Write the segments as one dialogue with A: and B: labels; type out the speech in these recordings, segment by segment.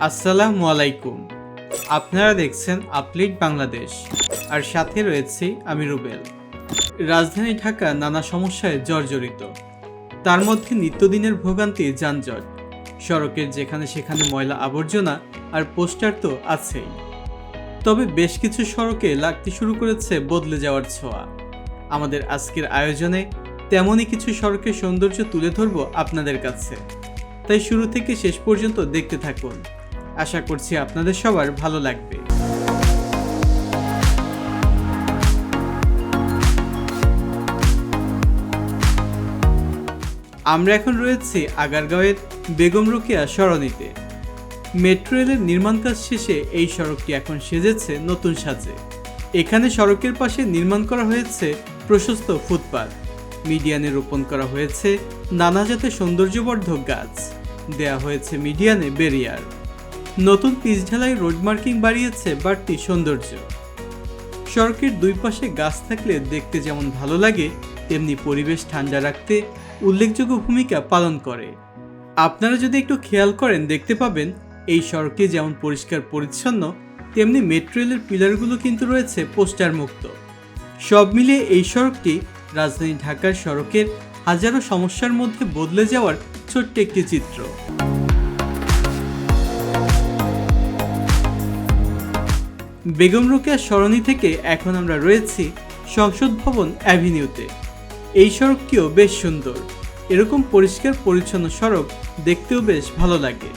A: আসসালামু আলাইকুম। আপনারা দেখছেন আপলিট বাংলাদেশ। আর সাথে রয়েছি আমি রুবেল। রাজধানী ঢাকা নানা সমস্যায় জর্জরিত। তার মধ্যে নিত্যদিনের ভোগান্তি যানজট। সড়কের যেখানে সেখানে ময়লা আবর্জনা আর পোস্টার তো আছেই। তবে বেশ কিছু সড়কে লাগতে শুরু করেছে বদলে যাওয়ার ছোঁয়া। আমাদের আজকের আয়োজনে তেমনই কিছু সড়কের সৌন্দর্য তুলে ধরবো আপনাদের কাছে। তাই শুরু থেকে শেষ পর্যন্ত দেখতে থাকুন। আশা করছি আপনাদের সবার ভালো লাগবে। আমরা এখন রয়েছি আগারগাঁওয়ের বেগম রোকেয়া সরণিতে। মেট্রো রেলের নির্মাণ কাজ শেষে এই সড়কটি এখন সেজেছে নতুন সাজে। এখানে সড়কের পাশে নির্মাণ করা হয়েছে প্রশস্ত ফুটপাত। মিডিয়ানে রোপণ করা হয়েছে নানা জাতের সৌন্দর্যবর্ধক গাছ। দেয়া হয়েছে মিডিয়ানে বেরিয়ার। নতুন পিচ ঢালাই রোড মার্কিং বাড়িয়েছে বাড়তি সৌন্দর্য। সড়কের দুই পাশে গাছ থাকলে দেখতে যেমন ভালো লাগে, তেমনি পরিবেশ ঠান্ডা রাখতে উল্লেখযোগ্য ভূমিকা পালন করে। আপনারা যদি একটু খেয়াল করেন, দেখতে পাবেন এই সড়কে যেমন পরিষ্কার পরিচ্ছন্ন, তেমনি মেট্রো রেলের পিলারগুলো কিন্তু রয়েছে পোস্টার মুক্ত সব মিলিয়ে এই সড়কটি রাজধানী ঢাকার সড়কের হাজারো সমস্যার মধ্যে বদলে যাওয়ার ছোট্ট একটি চিত্র। বেগম রোকেয়া সরণি থেকে এখন আমরা রয়েছি সংসদ ভবন অ্যাভিনিউতে। এই সড়কটিও বেশ সুন্দর। এরকম পরিষ্কার, পরিচ্ছন্ন সড়ক দেখতেও বেশ ভালো লাগে।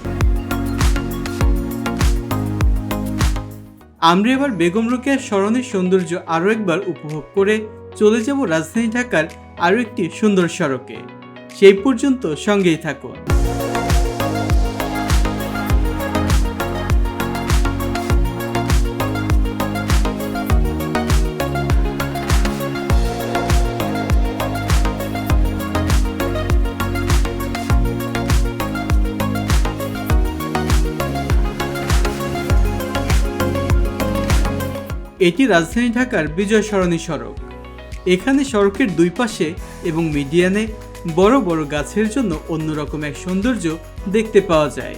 A: আমরা এবার বেগম রোকেয়ার স্মরণের সৌন্দর্য আরও একবার উপভোগ করে চলে যাব রাজধানী ঢাকার আরও একটি সুন্দর সড়কে। সেই পর্যন্ত সঙ্গেই থাকুন। এটি রাজধানী ঢাকার বিজয় সরণী সড়ক। এখানে সড়কের দুই পাশে এবং মিডিয়ানে বড় বড় গাছের জন্য অন্যরকম এক সৌন্দর্য দেখতে পাওয়া যায়।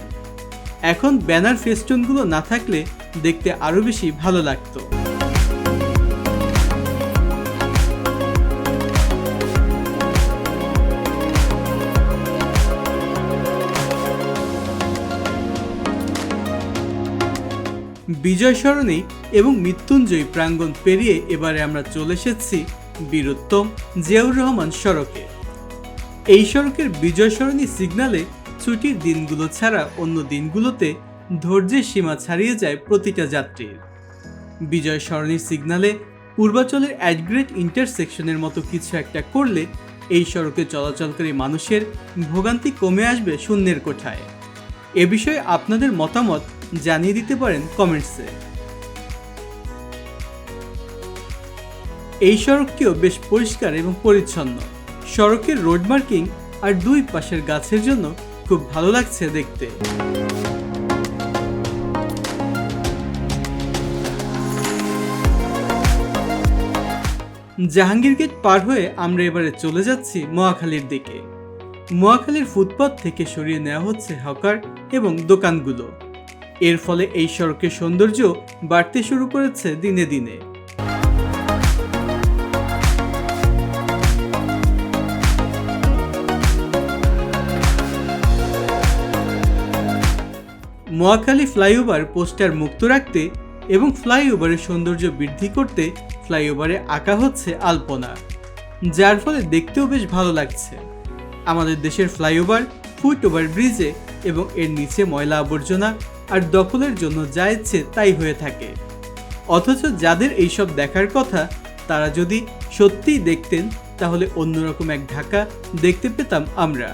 A: এখন ব্যানার ফেস্টুনগুলো না থাকলে দেখতে আরও বেশি ভালো লাগতো। বিজয় সরণি এবং মৃত্যুঞ্জয় প্রাঙ্গণ পেরিয়ে এবারে আমরা চলে এসেছি বীরোত্তম জিয়াউর রহমান সড়কে। এই সড়কের বিজয় সরণি সিগনালে ছুটির দিনগুলো ছাড়া অন্য দিনগুলোতে ধৈর্যের সীমা ছাড়িয়ে যায় প্রতিটা যাত্রীর। বিজয় সরণি সিগনালে পূর্বাচলের অ্যাডগ্রেড ইন্টারসেকশনের মতো কিছু একটা করলে এই সড়কে চলাচলকারী মানুষের ভোগান্তি কমে আসবে শূন্যের কোঠায়। এ বিষয়ে আপনাদের মতামত জানিয়ে দিতে পারেন কমেন্টসে। এই সড়কটিও বেশ পরিষ্কার এবং পরিচ্ছন্ন। সড়কের রোড মার্কিং আর দুই পাশের গাছের জন্য খুব ভালো লাগছে দেখতে। জাহাঙ্গীর গেট পার হয়ে আমরা এবারে চলে যাচ্ছি মহাখালীর দিকে। মহাখালীর ফুটপাথ থেকে সরিয়ে নেওয়া হচ্ছে হকার এবং দোকানগুলো। এর ফলে এই সড়কের সৌন্দর্য বাড়তে শুরু করেছে দিনে দিনে। মহাখালী ফ্লাইওভার পোস্টার মুক্ত রাখতে এবং ফ্লাইওভারের সৌন্দর্য বৃদ্ধি করতে ফ্লাইওভারে আঁকা হচ্ছে আলপনা, যার ফলে দেখতেও বেশ ভালো লাগছে। আমাদের দেশের ফ্লাইওভার ফুট ওভার ব্রিজে এবং এর নিচে ময়লা আবর্জনা আর দখলের জন্য যা ইচ্ছে তাই হয়ে থাকে। অথচ যাদের এইসব দেখার কথা, তারা যদি সত্যিই দেখতেন, তাহলে অন্যরকম এক ঢাকা দেখতে পেতাম আমরা।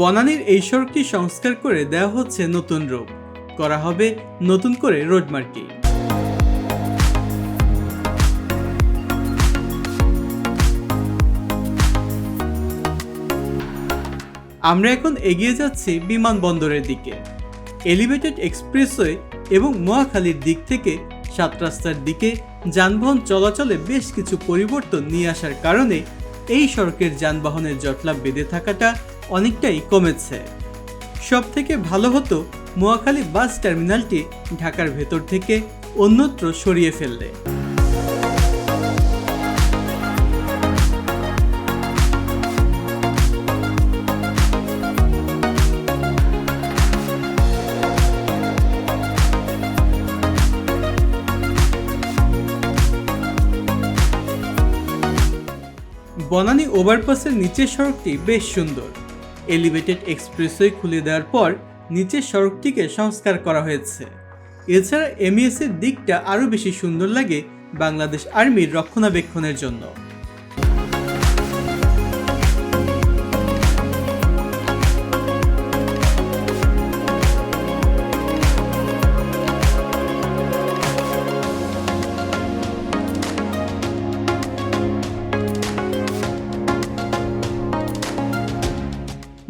A: বনানীর এই সড়কটি সংস্কার করে দেওয়া হচ্ছে নতুন রূপ করা হবে নতুন করে রোড মার্কিং আমরা এখন এগিয়ে যাচ্ছি বিমানবন্দরের দিকে। এলিভেটেড এক্সপ্রেসওয়ে এবং মহাখালীর দিক থেকে সাত রাস্তার দিকে যানবাহন চলাচলে বেশ কিছু পরিবর্তন নিয়ে আসার কারণে এই সড়কের যানবাহনের জটলা বেঁধে থাকাটা অনেকটাই কমেছে। সব থেকে ভালো হতো নোয়াখালী বাস টার্মিনালটি ঢাকার ভেতর থেকে অন্যত্র সরিয়ে ফেললে। বনানী ওভারপাসের নিচের সড়কটি বেশ সুন্দর। এলিভেটেড এক্সপ্রেসওয়ে খুলে দেওয়ার পর নিচের সড়কটিকে সংস্কার করা হয়েছে। এছাড়া এমএসের দিকটা আরও বেশি সুন্দর লাগে বাংলাদেশ আর্মির রক্ষণাবেক্ষণের জন্য।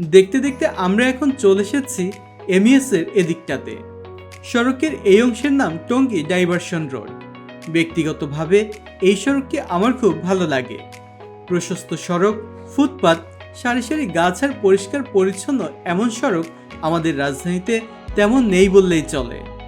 A: দেখতে দেখতে আমরা এখন চলে এসেছি এমইএসের এদিকটাতে। সড়কের এই অংশের নাম টঙ্গী ডাইভারশন রোড। ব্যক্তিগতভাবে এই সড়কটি আমার খুব ভালো লাগে। প্রশস্ত সড়ক, ফুটপাত, সারি সারি গাছ আর পরিষ্কার পরিচ্ছন্ন এমন সড়ক আমাদের রাজধানীতে তেমন নেই বললেই চলে।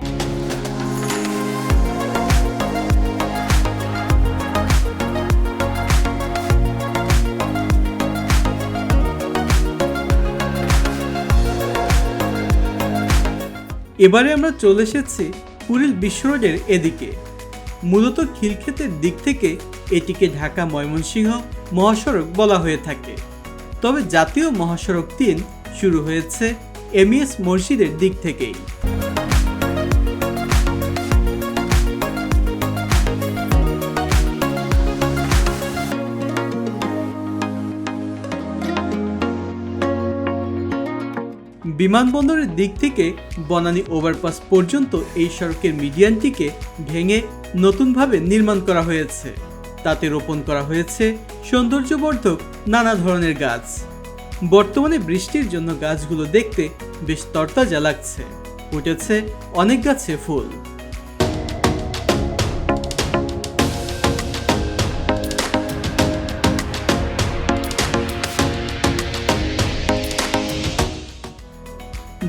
A: এবারে আমরা চলে এসেছি কুড়িল বিশ্ব রোডের এদিকে। মূলত খিলক্ষেতের দিক থেকে এটিকে ঢাকা ময়মনসিংহ মহাসড়ক বলা হয়ে থাকে। তবে জাতীয় মহাসড়ক তিন শুরু হয়েছে এমইএস মসজিদের দিক থেকেই। বিমানবন্দরের দিক থেকে বনানী ওভারপাস পর্যন্ত এই সড়কের মিডিয়ানটিকে ভেঙে নতুনভাবে নির্মাণ করা হয়েছে। তাতে রোপণ করা হয়েছে সৌন্দর্যবর্ধক নানা ধরনের গাছ। বর্তমানে বৃষ্টির জন্য গাছগুলো দেখতে বেশ তরতাজা লাগছে। উঠেছে অনেক গাছে ফুল।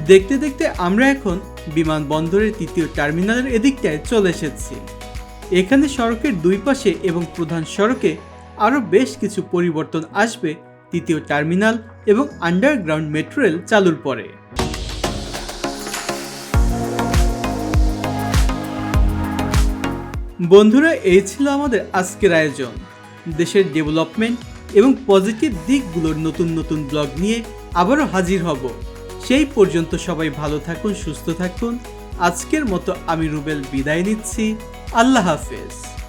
A: দেখতে দেখতে আমরা এখন বিমানবন্দরের তৃতীয় টার্মিনালের এদিকটায় চলে এসেছি। এখানে সড়কের দুই পাশে এবং প্রধান সড়কে আরও বেশ কিছু পরিবর্তন আসবে, তৃতীয় টার্মিনাল এবং আন্ডারগ্রাউন্ড মেট্রো রেল চালুর পরে। বন্ধুরা, এই ছিল আমাদের আজকের আয়োজন। দেশের ডেভেলপমেন্ট এবং পজিটিভ দিকগুলোর নতুন নতুন ব্লগ নিয়ে আবারও হাজির হব। সেই পর্যন্ত সবাই ভালো থাকুন, সুস্থ থাকুন। আজকের মতো আমি রুবেল বিদায় নিচ্ছি। আল্লাহ হাফেজ।